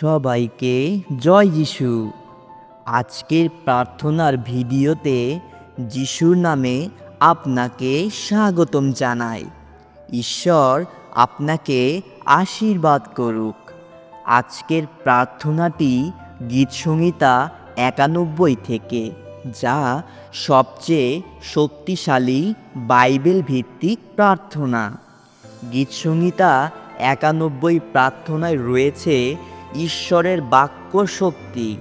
সবাইকে জয় যিশু। আজকের প্রার্থনার ভিডিওতে যিশুর নামে আপনাকে স্বাগতম জানাই। ঈশ্বর আপনাকে আশীর্বাদ করুক। আজকের প্রার্থনাটি গীতসংহিতা একানব্বই থেকে, যা সবচেয়ে শক্তিশালী বাইবেল ভিত্তিক প্রার্থনা গীতসংহিতা একানব্বই প্রার্থনায় রয়েছে ঈশ্বরের বাক্য শক্তি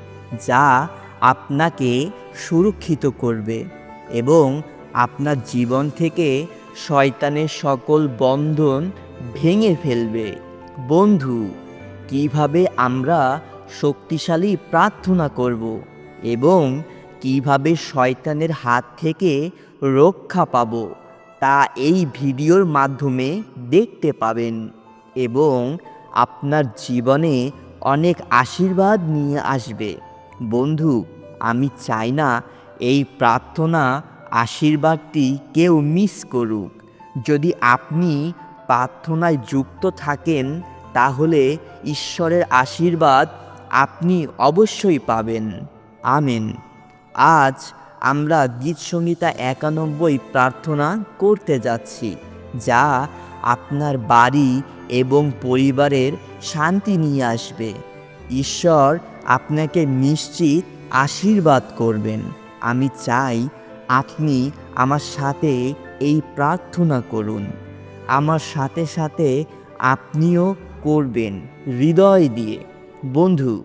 যা আপনাকে সুরক্ষিত করবে এবং আপনার জীবন থেকে শয়তানের সকল বন্ধন ভেঙে ফেলবে। বন্ধু, কীভাবে আমরা শক্তিশালী প্রার্থনা করব এবং কীভাবে শয়তানের হাত থেকে রক্ষা পাবো, তা এই ভিডিওর মাধ্যমে দেখতে পাবেন এবং আপনার জীবনে অনেক আশীর্বাদ নিয়ে আসবে। বন্ধু, আমি চাই না এই প্রার্থনা আশীর্বাদটি কেউ মিস করুক। যদি আপনি প্রার্থনায় যুক্ত থাকেন, তাহলে ঈশ্বরের আশীর্বাদ আপনি অবশ্যই পাবেন। আমেন। আজ আমরা গীত সংহিতা একানব্বই প্রার্থনা করতে যাচ্ছি, যা আপনার বাড়ি এবং পরিবারের শান্তি নিয়ে আসবে। ঈশ্বর আপনাকে নিশ্চিত আশীর্বাদ করবেন। আমি চাই আপনি আমার সাথে এই প্রার্থনা করুন। আমার সাথে সাথে আপনিও করবেন হৃদয় দিয়ে। বন্ধু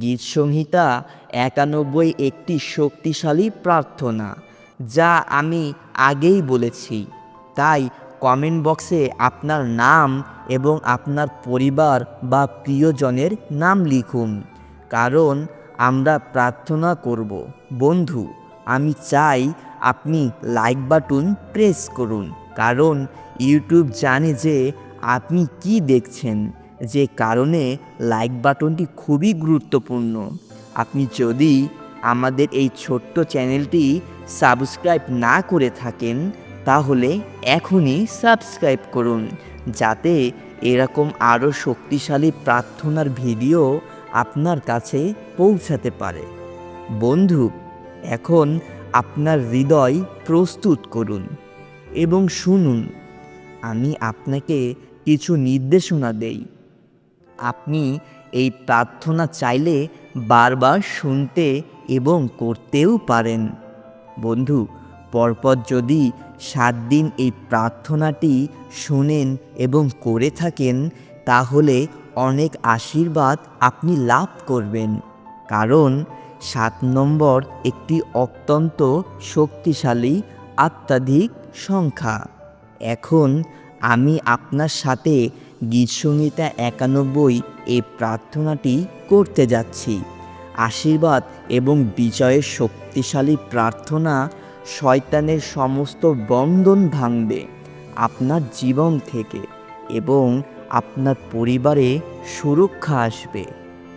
গীত সংহিতা একানব্বই একটি শক্তিশালী প্রার্থনা, যা আমি আগেই বলেছি। তাই কমেন্ট বক্সে আপনার নাম এবং আপনার পরিবার বা প্রিয়জনের নাম লিখুন। কারণ আমরা প্রার্থনা করব। বন্ধু, আমি চাই আপনি লাইক বাটন প্রেস করুন। কারণ ইউটিউব জানে যে আপনি কি দেখছেন, যে কারণে লাইক বাটনটি খুবই গুরুত্বপূর্ণ। আপনি যদি আমাদের এই ছোট্ট চ্যানেলটি সাবস্ক্রাইব না করে থাকেন তাহলে এখনই সাবস্ক্রাইব করুন, যাতে এরকম আরও শক্তিশালী প্রার্থনার ভিডিও আপনার কাছে পৌঁছাতে পারে। বন্ধু, এখন আপনার হৃদয় প্রস্তুত করুন এবং শুনুন, আমি আপনাকে কিছু নির্দেশনা দেই। আপনি এই প্রার্থনা চাইলে বারবার শুনতে এবং করতেও পারেন। বন্ধু, পরপর যদি সাত দিন এই প্রার্থনাটি শুনেন এবং করে থাকেন, তাহলে অনেক আশীর্বাদ আপনি লাভ করবেন। কারণ সাত নম্বর একটি অত্যন্ত শক্তিশালী, আত্মাধিক সংখ্যা। এখন আমি আপনার সাথে গীতসংহিতা একানব্বই এই প্রার্থনাটি করতে যাচ্ছি। আশীর্বাদ এবং বিজয়ের শক্তিশালী প্রার্থনা শয়তানের সমস্ত বন্ধন ভাঙবে আপনার জীবন থেকে এবং আপনার পরিবারে সুরক্ষা আসবে।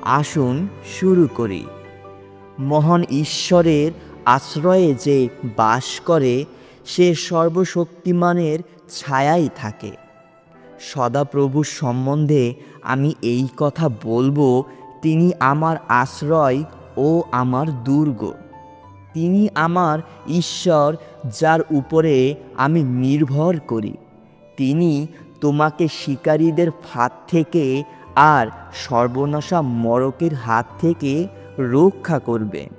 আসুন শুরু করি। মহান ঈশ্বরের আশ্রয়ে যে বাস করে, সে সর্বশক্তিমানের ছায়াই থাকে। সদাপ্রভুর সম্বন্ধে আমি এই কথা বলব, তিনি আমার আশ্রয় ও আমার দুর্গ। তিনি আমার ঈশ্বর, যার উপরে আমি নির্ভর করি। তিনি তোমাকে শিকারীদের ফাঁদ থেকে আর সর্বনাশা মরকের হাত থেকে রক্ষা করবে।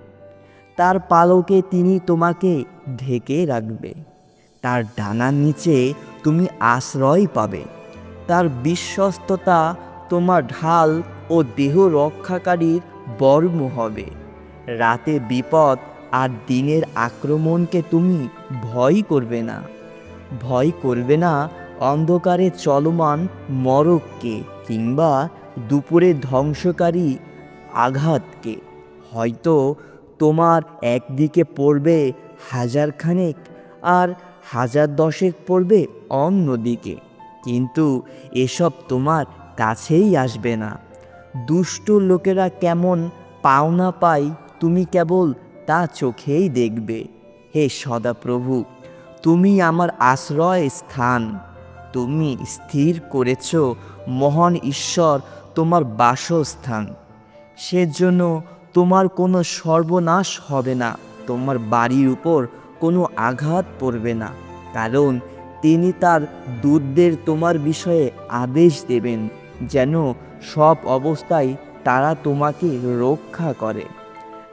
তার পালকে তিনি তোমাকে ঢেকে রাখবে। তার ডানার নিচে তুমি আশ্রয় পাবে। তার বিশ্বস্ততা তোমার ঢাল ও দেহ রক্ষাকারীর বর্ম হবে। রাতে বিপদ আর দিনের আক্রমণকে তুমি ভয় করবে না। ভয় করবে না অন্ধকারে চলমান মরককে কিংবা দুপুরে ধ্বংসকারী আঘাতকে। হয়তো তোমার একদিকে পড়বে হাজার খানেক আর হাজার দশেক পড়বে অন্যদিকে। কিন্তু এসব তোমার কাছেই আসবে না। দুষ্ট লোকেরা কেমন পাওনা পায়, তুমি কেবল তা চোখেই দেখবে। হে সদাপ্রভু, তুমি আমার আশ্রয় স্থান। তুমি স্থির করেছ, মহান ঈশ্বর তোমার বাসস্থান। সেজন্য তোমার কোনো সর্বনাশ হবে না, তোমার বাড়ির উপর কোনো আঘাত পড়বে না। কারণ তিনি তার দূতদের তোমার বিষয়ে আদেশ দেবেন, যেন সব অবস্থায় তারা তোমাকে রক্ষা করে।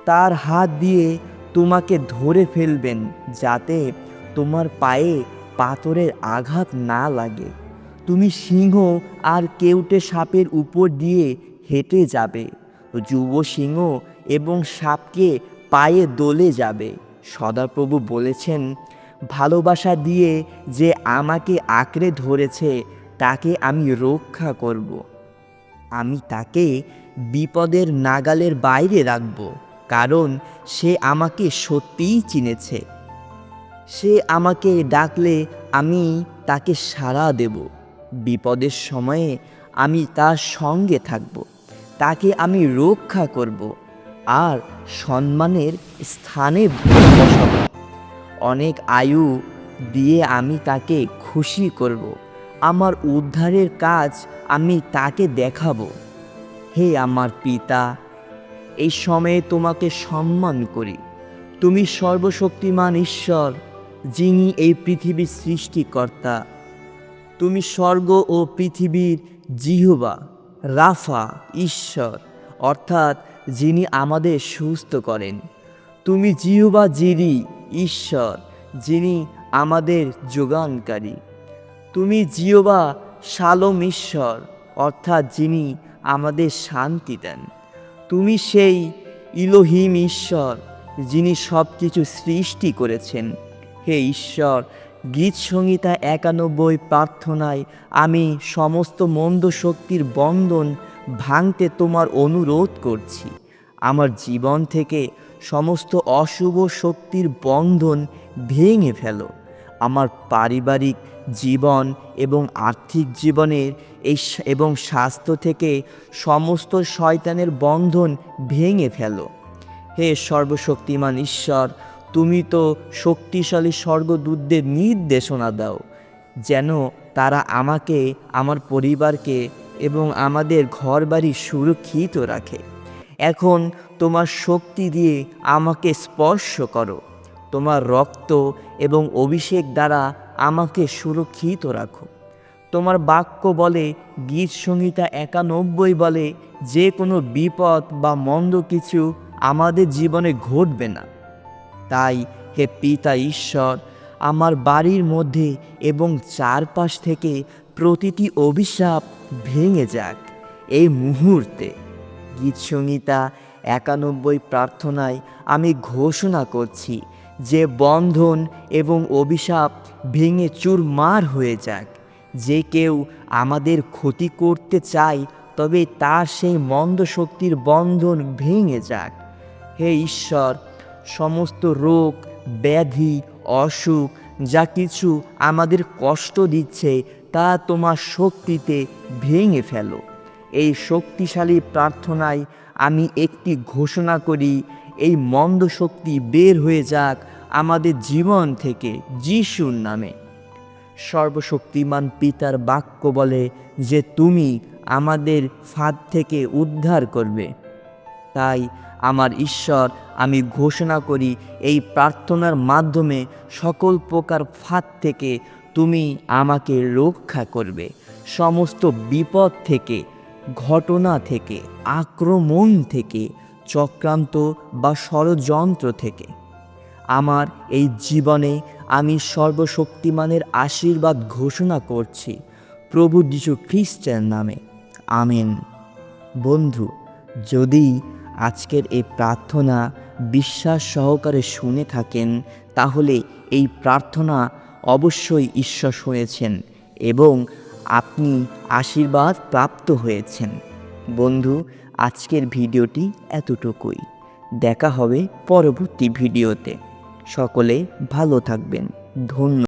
তার হাত দিয়ে তোমাকে ধরে ফেলবেন যাতে তোমার পায়ে পাথরের আঘাত না লাগে। তুমি সিংহ আর কেউটে সাপের উপর দিয়ে হেঁটে যাবে। যুব সিংহ এবং সাপকে পায়ে দোলে যাবে। সদাপ্রভু বলেছেন, ভালোবাসা দিয়ে যে আমাকে আঁকড়ে ধরেছে, তাকে আমি রক্ষা করব। আমি তাকে বিপদের নাগালের বাইরে রাখব। কারণ সে আমাকে সত্যিই চিনেছে। সে আমাকে ডাকলে আমি তাকে সাড়া দেব। বিপদের সময়ে আমি তার সঙ্গে থাকব। তাকে আমি রক্ষা করব আর সম্মানের স্থানে বসাবো। অনেক আয়ু দিয়ে আমি তাকে খুশি করব। আমার উদ্ধারের কাজ আমি তাকে দেখাবো। হে আমার পিতা এই সময়ে তোমাকে সম্মান করি। তুমি সর্বশক্তিমান ঈশ্বর, যিনি এই পৃথিবীর সৃষ্টিকর্তা। তুমি স্বর্গ ও পৃথিবীর জিহুবা, রাফা, ঈশ্বর, অর্থাৎ যিনি আমাদের সুস্থ করেন। তুমি জিহুবা জিরি, ঈশ্বর, যিনি আমাদের যোগানকারী। তুমি জিওবা শালম ঈশ্বর, অর্থাৎ যিনি আমাদের শান্তি দেন। তুমি সেই ইলোহিম ঈশ্বর, যিনি সব কিছু সৃষ্টি করেছেন। হে ঈশ্বর, গীত সংহিতা একানব্বই প্রার্থনায় আমি সমস্ত মন্দ শক্তির বন্ধন ভাঙতে তোমার অনুরোধ করছি। আমার জীবন থেকে সমস্ত অশুভ শক্তির বন্ধন ভেঙে ফেলো। আমার পারিবারিক জীবন এবং আর্থিক জীবনের এই এবং স্বাস্থ্য থেকে সমস্ত শয়তানের বন্ধন ভেঙে ফেলো। হে সর্বশক্তিমান ঈশ্বর, তুমি তো শক্তিশালী স্বর্গদূতদের নির্দেশনা দাও, যেন তারা আমাকে, আমার পরিবারকে এবং আমাদের ঘরবাড়ি সুরক্ষিত রাখে। এখন তোমার শক্তি দিয়ে আমাকে স্পর্শ করো। তোমার রক্ত এবং অভিষেক দ্বারা আমাকে সুরক্ষিত রাখো। তোমার বাক্য বলে গীত সংহিতা একানব্বই বলে যে কোনো বিপদ বা মন্দ কিছু আমাদের জীবনে ঘটবে না। তাই হে পিতা ঈশ্বর, আমার বাড়ির মধ্যে এবং চারপাশ থেকে প্রতিটি অভিশাপ ভেঙে যাক এই মুহূর্তে। গীত সংহিতা একানব্বই প্রার্থনায় আমি ঘোষণা করছি যে বন্ধন এবং অভিশাপ ভেঙে চুরমার হয়ে যাক। যে কেউ আমাদের ক্ষতি করতে চায়, তবে তার সেই মন্দ শক্তির বন্ধন ভেঙে যাক। হে ঈশ্বর, সমস্ত রোগ, ব্যাধি, অসুখ, যা কিছু আমাদের কষ্ট দিচ্ছে, তা তোমার শক্তিতে ভেঙে ফেলো। এই শক্তিশালী প্রার্থনায় আমি একটি ঘোষণা করি, এই মন্দ শক্তি বের হয়ে যাক আমাদের জীবন থেকে যিশুর নামে। সর্বশক্তিমান পিতার বাক্য বলে যে তুমি আমাদের ফাঁদ থেকে উদ্ধার করবে। তাই আমার ঈশ্বর, আমি ঘোষণা করি, এই প্রার্থনার মাধ্যমে সকল প্রকার ফাঁদ থেকে তুমি আমাকে রক্ষা করবে। সমস্ত বিপদ থেকে ঘটনা থেকে, আক্রমণ থেকে, চক্রান্ত বা ষড়যন্ত্র থেকে। আমার এই জীবনে আমি সর্বশক্তিমানের আশীর্বাদ ঘোষণা করছি, প্রভু যীশু খ্রিস্টের নামে। আমেন। বন্ধু, যদি আজকের এই প্রার্থনা বিশ্বাস সহকারে শুনে থাকেন, তাহলে এই প্রার্থনা অবশ্যই ঈশ্বর শুনেছেন এবং আপনি আশীর্বাদ প্রাপ্ত হয়েছেন। বন্ধু, আজকের ভিডিওটি এতটুকুই। দেখা হবে পরবর্তী ভিডিওতে। সকলে ভালো থাকবেন। ধন্য